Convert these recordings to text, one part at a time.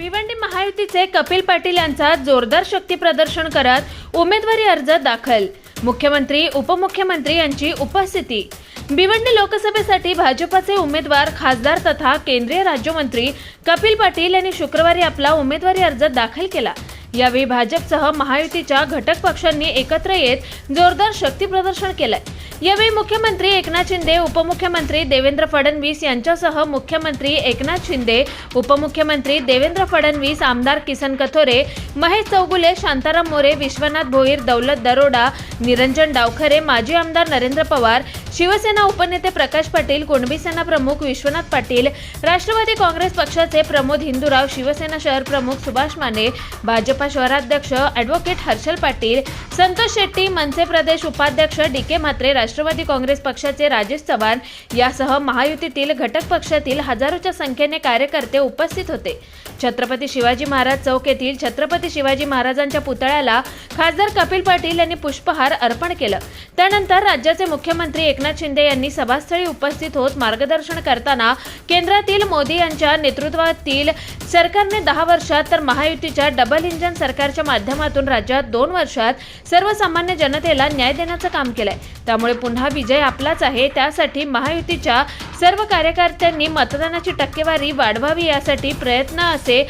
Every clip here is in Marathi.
भिवंडी महायुतीचे कपिल पाटील यांचा जोरदार शक्ती प्रदर्शन करत उमेदवारी अर्ज दाखल. मुख्यमंत्री उपमुख्यमंत्री यांची उपस्थिती. भिवंडी लोकसभेसाठी भाजपाचे उमेदवार खासदार तथा केंद्रीय राज्यमंत्री कपिल पाटील यांनी शुक्रवारी आपला उमेदवारी अर्ज दाखल केला. यावेळी भाजपसह महायुतीच्या घटक पक्षांनी एकत्र येत जोरदार शक्ती प्रदर्शन केलंय. यावेळी मुख्यमंत्री एकनाथ शिंदे उपमुख्यमंत्री देवेंद्र फडणवीस यांच्यासह मुख्यमंत्री एकनाथ शिंदे उपमुख्यमंत्री देवेंद्र फडणवीस आमदार किसन कथोरे महेश चौगुले शांताराम मोरे विश्वनाथ भोईर दौलत दरोडा निरंजन डावखरे माजी आमदार नरेंद्र पवार शिवसेना उपनेते प्रकाश पाटील कुणबी सेना प्रमुख विश्वनाथ पाटील राष्ट्रवादी काँग्रेस पक्षाचे प्रमोद हिंदूराव शिवसेना शहर प्रमुख सुभाष माने भाजपा शहराध्यक्ष ॲडव्होकेट हर्षल पाटील संतोष शेट्टी मनसे प्रदेश उपाध्यक्ष डी के म्हात्रे राष्ट्रवादी काँग्रेस पक्षाचे राजेश चव्हाण यासह महायुतीतील घटक पक्षातील हजारोच्या संख्येने कार्यकर्ते उपस्थित होते. छत्रपती शिवाजी महाराज चौक येथील छत्रपती शिवाजी महाराजांच्या पुतळ्याला खासदार कपिल पाटील यांनी पुष्पहार अर्पण केलं. त्यानंतर राज्याचे मुख्यमंत्री एकनाथ शिंदे यांनी सभास्थळी उपस्थित होत मार्गदर्शन करताना केंद्रातील मोदी यांच्या नेतृत्वातील सरकारने दहा वर्षात तर महायुतीच्या डबल इंजन सरकारच्या माध्यमातून राज्यात दोन वर्षात सर्वसामान्य जनतेला न्याय देण्याचं काम केलंय. त्यामुळे पुन्हा विजय आपलाच आहे. त्यासाठी महायुतीच्या सर्व कार्यकर्त्यांनी मतदानाची टक्केवारी वाढवावी यासाठी प्रयत्न असे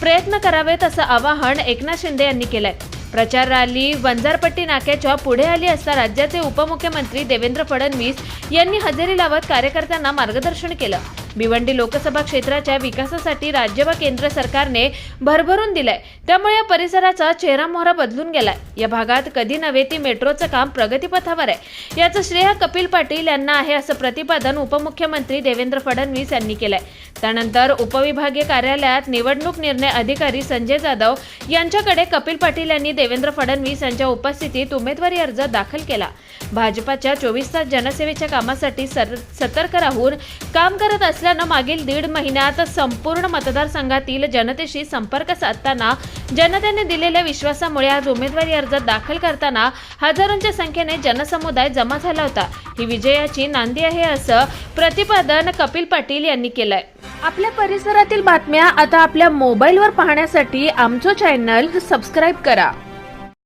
प्रयत्न करावेत असं आवाहन एकनाथ शिंदे यांनी केलंय. प्रचार रॅली वंजारपट्टी नाक्याच्या पुढे आली असता राज्याचे उपमुख्यमंत्री देवेंद्र फडणवीस यांनी हजेरी लावत कार्यकर्त्यांना मार्गदर्शन केलं. भिवंडी लोकसभा क्षेत्राच्या विकासासाठी राज्य व केंद्र सरकारने भरभरून दिलंय. त्यामुळे या परिसराचा चेहरा मोहरा बदलून गेलाय. या भागात कधी नव्हे ती मेट्रोचं काम प्रगतीपथावर आहे. याचं श्रेय कपिल पाटील यांना आहे असं प्रतिपादन उपमुख्यमंत्री देवेंद्र फडणवीस यांनी केलंय. त्यानंतर उपविभागीय कार्यालयात निवडणूक निर्णय अधिकारी संजय जाधव यांच्याकडे कपिल पाटील यांनी देवेंद्र फडणवीस यांच्या उपस्थितीत उमेदवारी अर्ज दाखल केला. भाजपाच्या चोवीस तास जनसेवेच्या कामासाठी सर सतर्क राहून काम करत असल्यानं मागील दीड महिन्यात संपूर्ण मतदारसंघातील जनतेशी संपर्क साधताना जनतेने दिलेल्या विश्वासामुळे आज उमेदवारी अर्ज दाखल करताना हजारोंच्या संख्येने जनसमुदाय जमा झाला होता. ही विजयाची नांदी आहे असं प्रतिपादन कपिल पाटील यांनी केलंय. आपल्या परिसरातील बातम्या आता आपल्या मोबाईलवर पाहण्यासाठी आमचं चॅनल सबस्क्राईब करा.